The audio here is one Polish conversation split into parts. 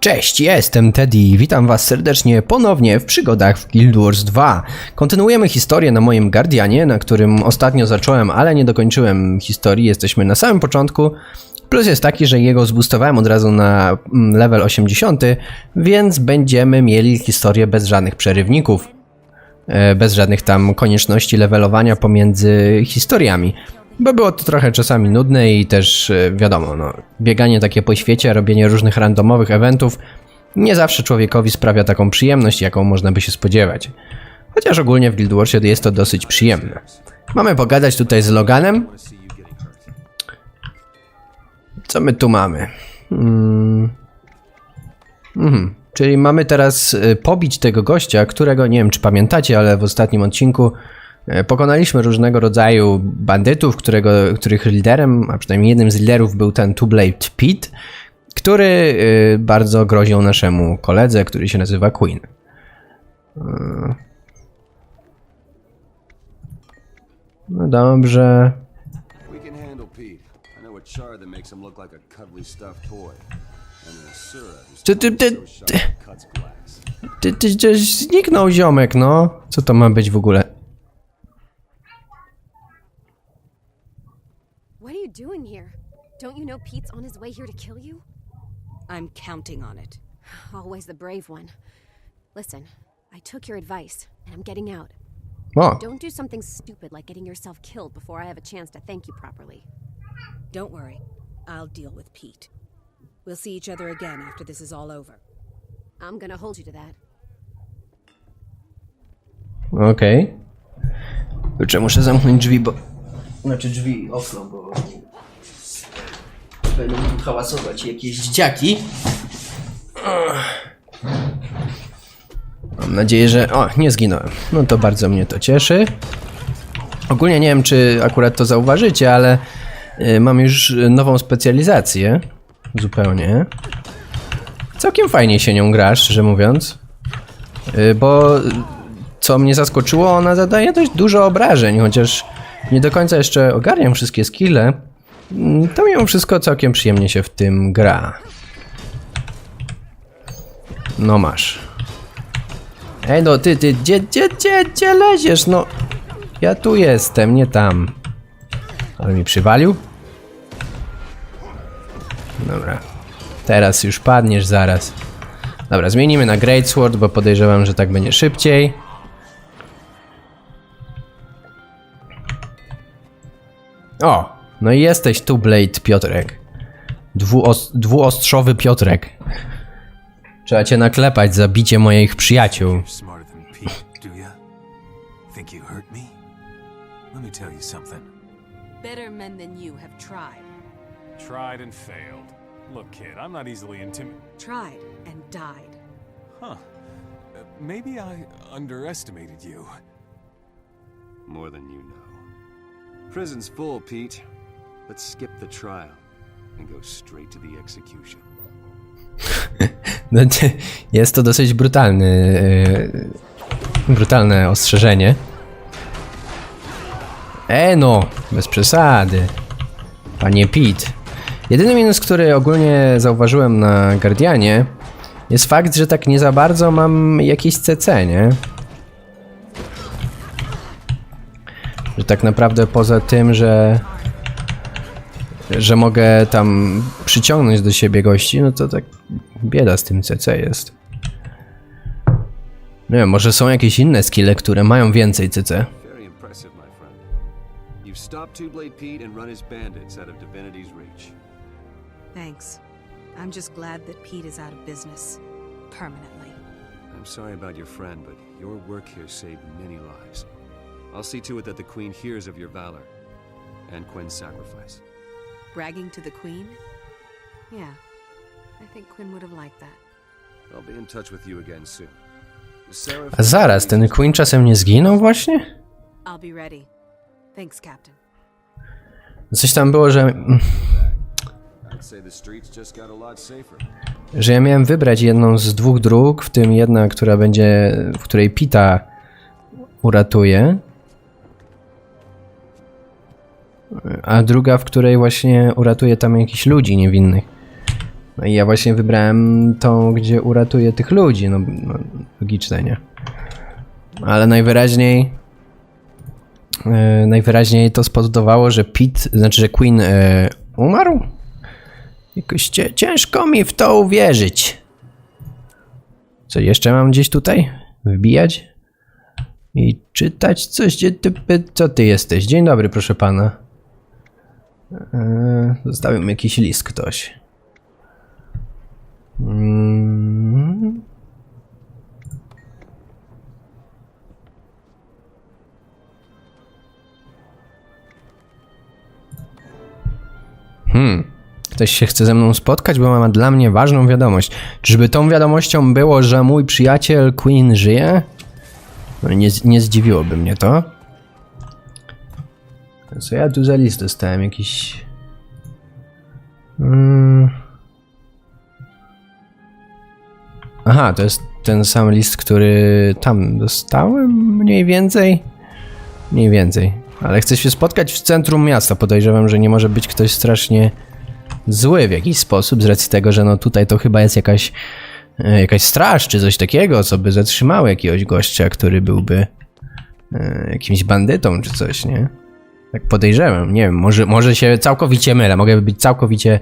Cześć, jestem Teddy i witam was serdecznie ponownie w przygodach w Guild Wars 2. Kontynuujemy historię na moim Guardianie, na którym ostatnio zacząłem, ale nie dokończyłem historii. Jesteśmy na samym początku. Plus jest taki, że jego zboostowałem od razu na mm, level 80, więc będziemy mieli historię bez żadnych przerywników. E, Bez żadnych tam konieczności levelowania pomiędzy historiami. Bo było to trochę czasami nudne i też e, wiadomo, no, bieganie takie po świecie, robienie różnych randomowych eventów nie zawsze człowiekowi sprawia taką przyjemność, jaką można by się spodziewać. Chociaż ogólnie w Guild Warsie jest to dosyć przyjemne. Mamy pogadać tutaj z Loganem. Co my tu mamy? Hmm. Mhm. Czyli mamy teraz y, pobić tego gościa, którego nie wiem czy pamiętacie, ale w ostatnim odcinku pokonaliśmy różnego rodzaju bandytów, którego, których liderem, a przynajmniej jednym z liderów był ten Two-Blade Pete, który y, bardzo groził naszemu koledze, który się nazywa Queen. Y. No dobrze. Ty, ty, ty, glass. ty, ty, ty zniknął ziomek, no. Co to ma być w ogóle? Don't you know Pete's on his way here to kill you? I'm counting on it. Always the brave one. Listen, I took your advice, and I'm getting out. O, Don't do something stupid like getting yourself killed before I have a chance to thank you properly. Don't worry. I'll deal with Pete. We'll see each other again after this is all over. I'm gonna hold you to that. okej. Kurczę, muszę zamknąć drzwi, bo... Znaczy drzwi, okno, bo... Będą tu hałasować jakieś dzieciaki. Mam nadzieję, że... O, nie zginąłem. No to bardzo mnie to cieszy. Ogólnie nie wiem, czy akurat to zauważycie, ale y, mam już nową specjalizację. Zupełnie. Całkiem fajnie się nią gra, szczerze mówiąc. Y, Bo co mnie zaskoczyło, ona zadaje dość dużo obrażeń, chociaż nie do końca jeszcze ogarniam wszystkie skille, to mimo wszystko całkiem przyjemnie się w tym gra. No masz. Ej no ty, ty, gdzie, gdzie, gdzie, gdzie leziesz? No, ja tu jestem, nie tam. Ale mi przywalił? Dobra. Teraz już padniesz zaraz. Dobra, zmienimy na Greatsword, bo podejrzewam, że tak będzie szybciej. No i jesteś tu, Blade Piotrek. Dwuos dwuostrzowy Piotrek. Trzeba cię naklepać za bicie moich przyjaciół. Better men than you have tried. Tried and failed. Look, kid, I'm not easily intimidated. Tried and died. Huh. Uh, maybe I underestimated you. More than you know. Prison's full, Pete. Let's skip the trial and go straight to the execution. No, jest to dosyć brutalny, yy, brutalne ostrzeżenie. E no, bez przesady. Panie Pete. Jedyny minus, który ogólnie zauważyłem na Guardianie, jest fakt, że tak nie za bardzo mam jakieś CC, nie? Że tak naprawdę poza tym, że że mogę tam przyciągnąć do siebie gości, no to tak bieda z tym CC jest. Nie wiem, może są jakieś inne skille, które mają więcej CC. Stopped Two Blade Pete and run his bandits out of Divinity's reach. Thanks. I'm just glad that Pete is out of business. Permanently. I'm sorry about your friend, but your work here saved many lives. I'll see to it that the Queen hears of your valor and Quinn's sacrifice. Bragging to the Queen? Yeah. I think Quinn would have liked that. I'll be in touch with you again soon. Seraph- A zaraz, ten Queen czasem nie zginął właśnie? I'll be ready. Thanks, Captain. Coś tam było, że, I'd say the streets just got a lot safer. że ja miałem wybrać jedną z dwóch dróg, w tym jedna, która będzie, w której Pita uratuje. A druga, w której właśnie uratuje tam jakichś ludzi niewinnych. No i ja właśnie wybrałem tą, gdzie uratuje tych ludzi, no, no logiczne, nie? Ale najwyraźniej e, najwyraźniej to spowodowało, że Pete, znaczy, że Queen e, umarł? Jakoś ciężko mi w to uwierzyć. Co jeszcze mam gdzieś tutaj? Wbijać? I czytać coś? Gdzie ty, co ty jesteś? Dzień dobry, proszę pana. Eee, zostawił mi jakiś list ktoś. Mm. Hmm. Ktoś się chce ze mną spotkać, bo ma dla mnie ważną wiadomość. Czyżby tą wiadomością było, że mój przyjaciel Queen żyje? No, nie, nie zdziwiłoby mnie to. Co ja tu za list dostałem? Jakiś... Mm. Aha, to jest ten sam list, który tam dostałem mniej więcej? Mniej więcej. Ale chcę się spotkać w centrum miasta. Podejrzewam, że nie może być ktoś strasznie zły w jakiś sposób, z racji tego, że no tutaj to chyba jest jakaś, e, jakaś straż czy coś takiego, co by zatrzymało jakiegoś gościa, który byłby e, jakimś bandytą czy coś, nie? Tak podejrzewam, nie wiem, może, może się całkowicie mylę, mogę być całkowicie...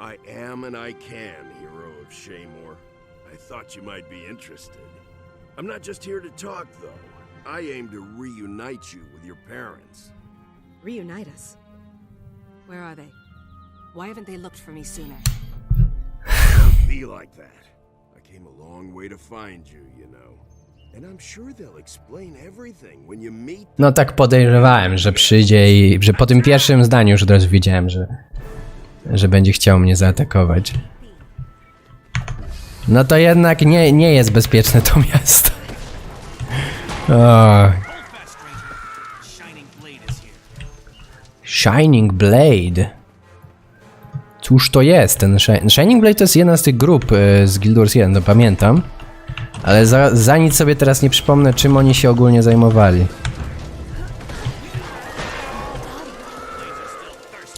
I am and I can, hero of Shaymore. I thought you might be interested. I'm not just here to talk, though. I aim to reunite you with your parents. Reunite us. Where are they? Why haven't they looked for me sooner? Don't be like that. I came a long way to find you, you know. And I'm sure they'll explain everything when you meet No tak podejrzewałem, że przyjdzie i że po tym pierwszym zdaniu już od razu wiedziałem, że, że będzie chciał mnie zaatakować. No to jednak nie, nie jest bezpieczne to miasto. O, Shining Blade. Cóż to jest? Ten Shi- Shining Blade to jest jedna z tych grup e, z Guild Wars 1, to pamiętam. Ale za, za nic sobie teraz nie przypomnę, czym oni się ogólnie zajmowali.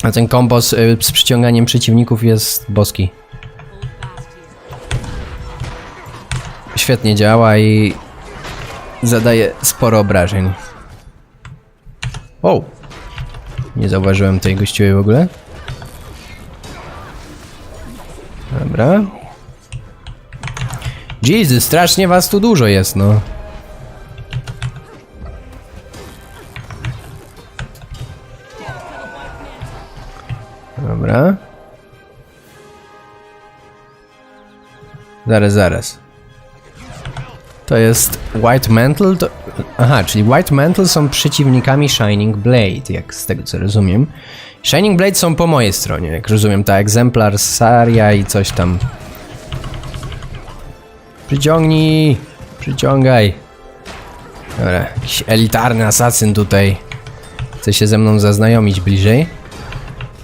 A ten kombos y, z przyciąganiem przeciwników jest boski. Świetnie działa i zadaje sporo obrażeń. O! Nie zauważyłem tej gościowej w ogóle. Dobra. Jesus, strasznie was tu dużo jest, no. Dobra. Zaraz, zaraz. To jest White Mantle? To... Aha, czyli White Mantle są przeciwnikami Shining Blade, jak z tego co rozumiem. Shining Blade są po mojej stronie, jak rozumiem, ta egzemplar Saria i coś tam. Przyciągnij! Przyciągaj! Dobra, jakiś elitarny asasyn tutaj chce się ze mną zaznajomić bliżej.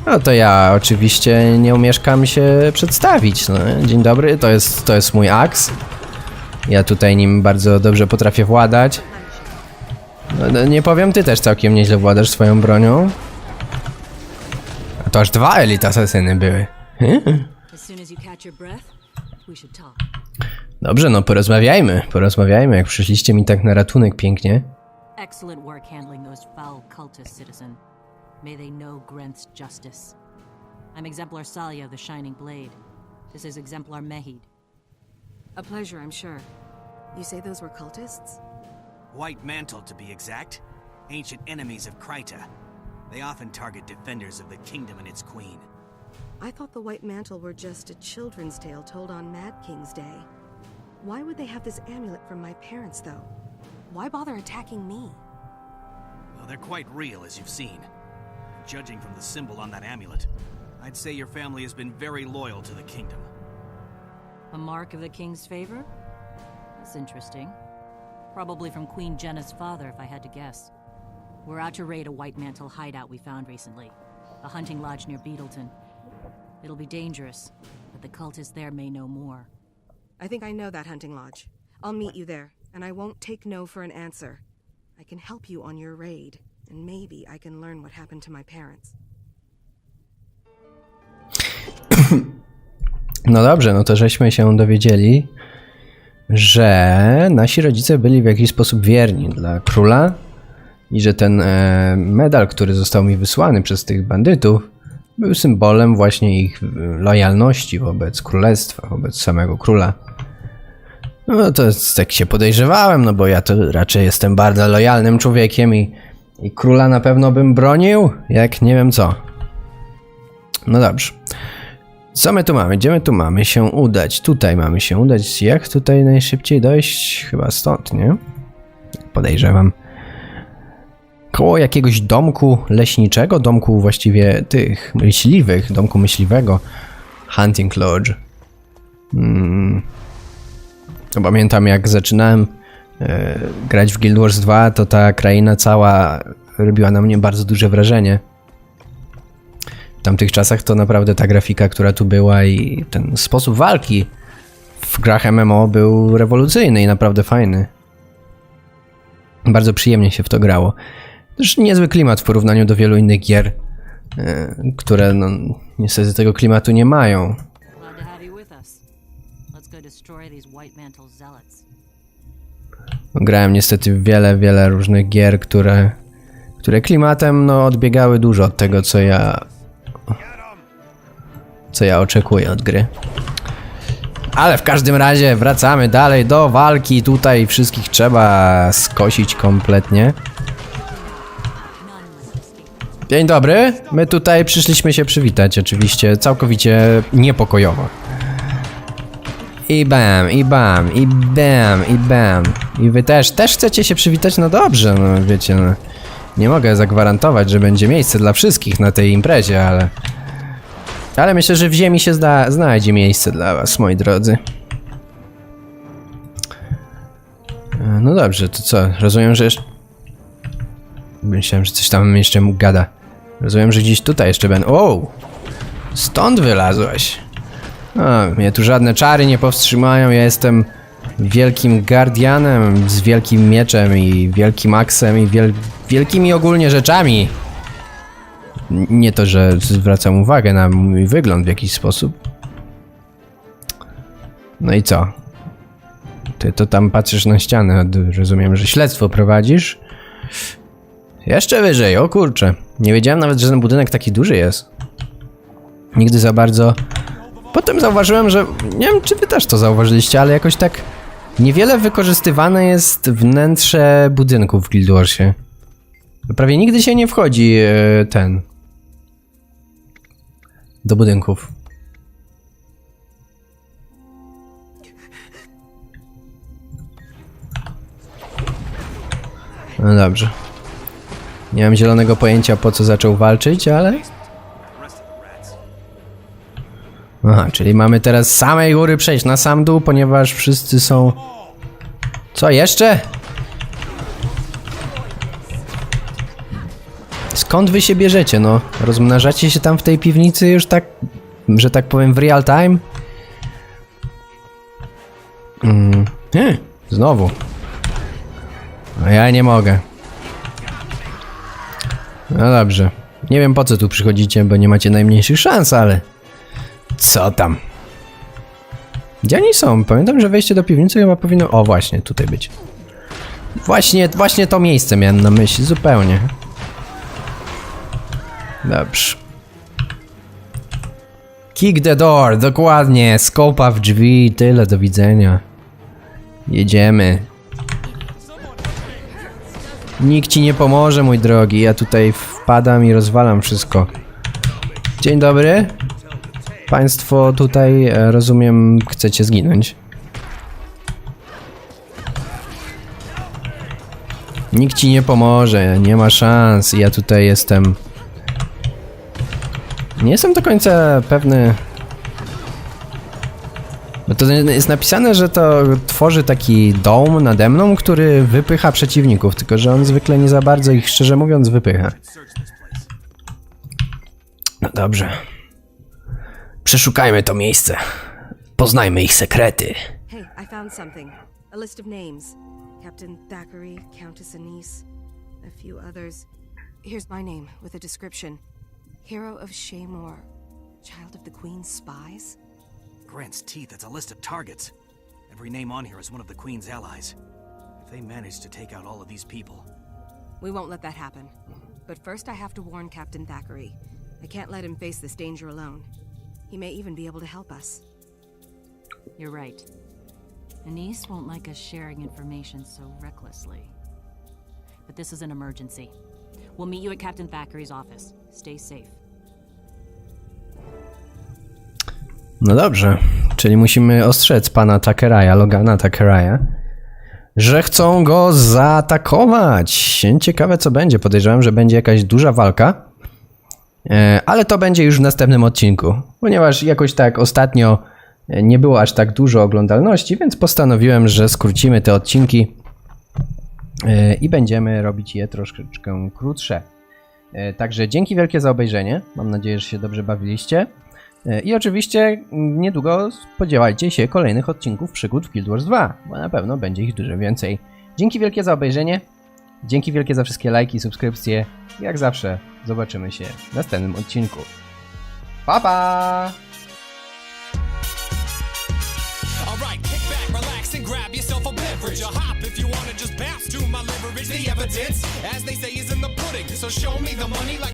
No to ja oczywiście nie umieszkam się przedstawić. No, dzień dobry, to jest, to jest mój aks. Ja tutaj nim bardzo dobrze potrafię władać. No, no, nie powiem, ty też całkiem nieźle władasz swoją bronią. To aż dwa elit asasyny były. Talk. Dobrze, no porozmawiajmy, porozmawiajmy, jak przyszliście mi tak na ratunek pięknie. Excellent work handling those foul cultists, citizen. May they know Grenth's justice. I'm Exemplar Salia of the Shining Blade. This is Exemplar Mehid. A pleasure, I'm sure. You say those were cultists? White Mantle, to be exact. Ancient enemies of Kryta. They often target defenders of the kingdom and its queen. I thought the White Mantle were just a children's tale told on Mad King's Day. Why would they have this amulet from my parents, though? Why bother attacking me? Well, they're quite real, as you've seen. Judging from the symbol on that amulet, I'd say your family has been very loyal to the kingdom. A mark of the king's favor? That's interesting. Probably from Queen Jenna's father, if I had to guess. We're out to raid a White Mantle hideout we found recently. A hunting lodge near Beetleton. It'll be dangerous, but the cultists there may know more. I think I know that hunting lodge. I'll meet you there, and I won't take no for an answer. I can help you on your raid, and maybe I can learn what happened to my parents. No dobrze, no to żeśmy się dowiedzieli, że nasi rodzice byli w jakiś sposób wierni dla króla i że ten e, medal, który został mi wysłany przez tych bandytów, był symbolem właśnie ich e, lojalności wobec królestwa, wobec samego króla. No to tak się podejrzewałem, no bo ja to raczej jestem bardzo lojalnym człowiekiem i, i króla na pewno bym bronił, jak nie wiem co. No dobrze. Co my tu mamy? Gdzie my tu mamy się udać? Tutaj mamy się udać. Jak tutaj najszybciej dojść? Chyba stąd, nie? Podejrzewam. Koło jakiegoś domku leśniczego, domku właściwie tych myśliwych, domku myśliwego. Hunting Lodge. Hmm. Pamiętam jak zaczynałem e, grać w Guild Wars 2, to ta kraina cała robiła na mnie bardzo duże wrażenie. W tamtych czasach to naprawdę ta grafika, która tu była i ten sposób walki w grach MMO był rewolucyjny i naprawdę fajny. Bardzo przyjemnie się w to grało. Też niezły klimat w porównaniu do wielu innych gier, e, które no, niestety tego klimatu nie mają. Grałem niestety wiele, wiele różnych gier, które, które klimatem no, odbiegały dużo od tego, co ja. co ja oczekuję od gry. Ale w każdym razie wracamy dalej do walki. Tutaj wszystkich trzeba skosić kompletnie. Dzień dobry. My tutaj przyszliśmy się przywitać, oczywiście całkowicie niepokojowo. I bam, i bam, i bam, i bam. I wy też, też chcecie się przywitać? No dobrze, no wiecie, no. Nie mogę zagwarantować, że będzie miejsce dla wszystkich na tej imprezie, ale... Ale myślę, że w ziemi się zda, znajdzie miejsce dla was, moi drodzy. E, No dobrze, to co? Rozumiem, że jeszcze... Myślałem, że coś tam jeszcze mu gada. Rozumiem, że gdzieś tutaj jeszcze będę... O! Stąd wylazłeś. A, mnie tu żadne czary nie powstrzymają. Ja jestem wielkim guardianem z wielkim mieczem i wielkim aksem i wiel wielkimi ogólnie rzeczami. Nie to, że zwracam uwagę na mój wygląd w jakiś sposób. No i co? Ty to tam patrzysz na ścianę. Rozumiem, że śledztwo prowadzisz. Jeszcze wyżej, o kurczę. Nie wiedziałem nawet, że ten budynek taki duży jest. Nigdy za bardzo Potem zauważyłem, że nie wiem, czy wy też to zauważyliście, ale jakoś tak niewiele wykorzystywane jest wnętrze budynków w Guild Warsie. Prawie nigdy się nie wchodzi e, ten do budynków. No dobrze. Nie mam zielonego pojęcia po co zaczął walczyć, ale Aha, czyli mamy teraz z samej góry przejść na sam dół, ponieważ wszyscy są... Co jeszcze? Skąd wy się bierzecie, no? Rozmnażacie się tam w tej piwnicy już tak, że tak powiem, w real time? Mm. Hmm, znowu. A ja nie mogę. No dobrze. Nie wiem po co tu przychodzicie, bo nie macie najmniejszych szans, ale... Co tam? Gdzie oni są? Pamiętam, że wejście do piwnicy chyba powinno... O, właśnie, tutaj być. Właśnie, właśnie to miejsce miałem na myśli, zupełnie. Dobrze. Kick the door, dokładnie. Skopa w drzwi, tyle, do widzenia. Jedziemy. Nikt ci nie pomoże, mój drogi. Ja tutaj wpadam i rozwalam wszystko. Dzień dobry. Państwo tutaj, e, rozumiem, chcecie zginąć. Nikt ci nie pomoże, nie ma szans. Ja tutaj jestem. Nie jestem do końca pewny. Bo to jest napisane, że to tworzy taki dom nade mną, który wypycha przeciwników, tylko że on zwykle nie za bardzo ich, szczerze mówiąc, wypycha. No dobrze. Przeszukajmy to miejsce. Poznajmy ich sekrety. Hey, I found something. A list of names Captain Thackeray, Countess Anise, a few others. Here's my name with a description Hero of Shaymore, child of the Queen's spies? Grant's teeth, it's a list of targets. Every name on here is one of the Queen's allies. If they manage to take out all of these people, We won't let that happen. But first, I have to warn Captain Thackeray. I can't let him face this danger alone. He may even be able to help us. You're right. Anise won't like us sharing information so recklessly. But this is an emergency. We'll meet you at Captain Thackeray's office. Stay safe. No dobrze, czyli musimy ostrzec pana Takeraja, Logana Takeraja, że chcą go zaatakować. Ciekawe co będzie. Podejrzewam, że będzie jakaś duża walka. E, Ale to będzie już w następnym odcinku, ponieważ jakoś tak ostatnio e, nie było aż tak dużo oglądalności, więc postanowiłem, że skrócimy te odcinki e, i będziemy robić je troszeczkę krótsze. Także dzięki wielkie za obejrzenie. Mam nadzieję, że się dobrze bawiliście. I oczywiście niedługo spodziewajcie się kolejnych odcinków przygód w Guild Wars 2, bo na pewno będzie ich dużo więcej. Dzięki wielkie za obejrzenie. Dzięki wielkie za wszystkie lajki, subskrypcje. Jak zawsze zobaczymy się w następnym odcinku. Pa pa!